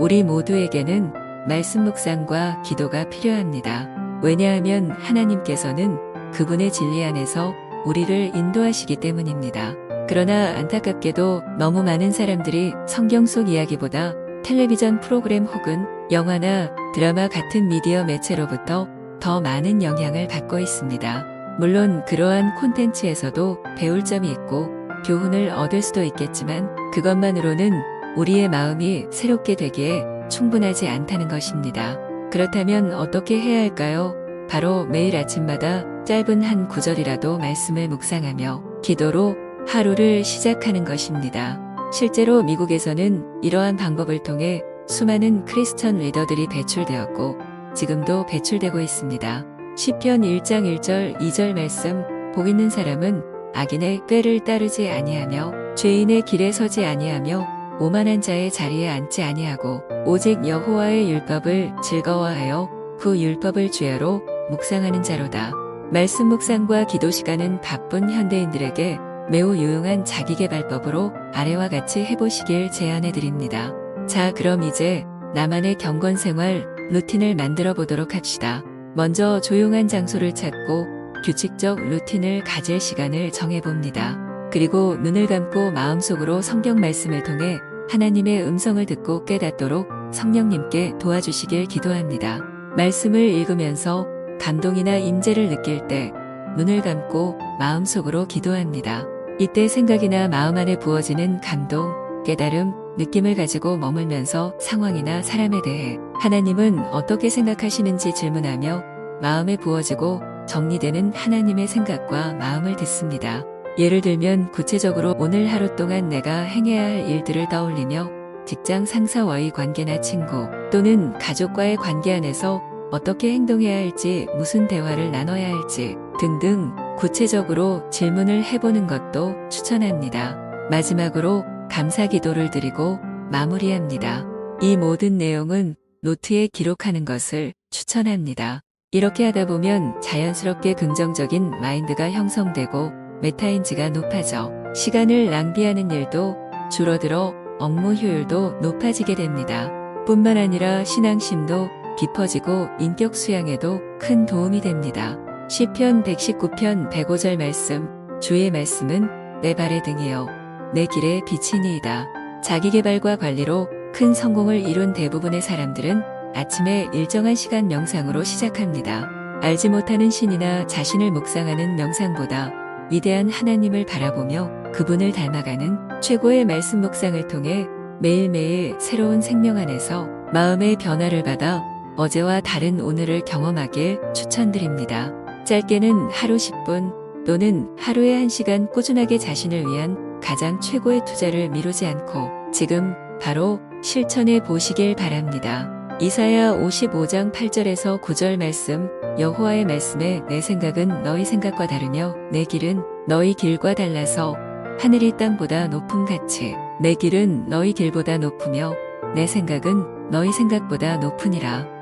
우리 모두에게는 말씀 묵상과 기도가 필요합니다. 왜냐하면 하나님께서는 그분의 진리 안에서 우리를 인도하시기 때문입니다. 그러나 안타깝게도 너무 많은 사람들이 성경 속 이야기보다 텔레비전 프로그램 혹은 영화나 드라마 같은 미디어 매체로부터 더 많은 영향을 받고 있습니다. 물론 그러한 콘텐츠에서도 배울 점이 있고 교훈을 얻을 수도 있겠지만 그것만으로는 우리의 마음이 새롭게 되기에 충분하지 않다는 것입니다. 그렇다면 어떻게 해야 할까요? 바로 매일 아침마다 짧은 한 구절이라도 말씀을 묵상하며 기도로 하루를 시작하는 것입니다. 실제로 미국에서는 이러한 방법을 통해 수많은 크리스천 리더들이 배출되었고 지금도 배출되고 있습니다. 시편 1장 1절 2절 말씀 복 있는 사람은 악인의 꾀를 따르지 아니하며 죄인의 길에 서지 아니하며 오만한 자의 자리에 앉지 아니하고 오직 여호와의 율법을 즐거워하여 그 율법을 주야로 묵상하는 자로다. 말씀 묵상과 기도 시간은 바쁜 현대인들에게 매우 유용한 자기개발법으로 아래와 같이 해보시길 제안해 드립니다. 자, 그럼 이제 나만의 경건 생활 루틴을 만들어 보도록 합시다. 먼저 조용한 장소를 찾고 규칙적 루틴을 가질 시간을 정해 봅니다. 그리고 눈을 감고 마음속으로 성경 말씀을 통해 하나님의 음성을 듣고 깨닫도록 성령님께 도와주시길 기도합니다. 말씀을 읽으면서 감동이나 임재를 느낄 때 눈을 감고 마음속으로 기도합니다. 이때 생각이나 마음 안에 부어지는 감동, 깨달음, 느낌을 가지고 머물면서 상황이나 사람에 대해 하나님은 어떻게 생각하시는지 질문하며 마음에 부어지고 정리되는 하나님의 생각과 마음을 듣습니다. 예를 들면 구체적으로 오늘 하루 동안 내가 행해야 할 일들을 떠올리며 직장 상사와의 관계나 친구 또는 가족과의 관계 안에서 어떻게 행동해야 할지 무슨 대화를 나눠야 할지 등등 구체적으로 질문을 해보는 것도 추천합니다. 마지막으로 감사 기도를 드리고 마무리합니다. 이 모든 내용은 노트에 기록하는 것을 추천합니다. 이렇게 하다 보면 자연스럽게 긍정적인 마인드가 형성되고 메타인지가 높아져 시간을 낭비하는 일도 줄어들어 업무 효율도 높아지게 됩니다. 뿐만 아니라 신앙심도 깊어지고 인격 수양에도 큰 도움이 됩니다. 시편 119편 105절 말씀 주의 말씀은 내 발의 등이요 내 길의 빛이니이다. 자기개발과 관리로 큰 성공을 이룬 대부분의 사람들은 아침에 일정한 시간 명상으로 시작합니다. 알지 못하는 신이나 자신을 묵상하는 명상보다 위대한 하나님을 바라보며 그분을 닮아가는 최고의 말씀 묵상을 통해 매일매일 새로운 생명 안에서 마음의 변화를 받아 어제와 다른 오늘을 경험하길 추천드립니다. 짧게는 하루 10분 또는 하루에 1시간 꾸준하게 자신을 위한 가장 최고의 투자를 미루지 않고 지금 바로 실천해 보시길 바랍니다. 이사야 55장 8절에서 9절 말씀 여호와의 말씀에 내 생각은 너희 생각과 다르며 내 길은 너희 길과 달라서 하늘이 땅보다 높음 같이 내 길은 너희 길보다 높으며 내 생각은 너희 생각보다 높으니라.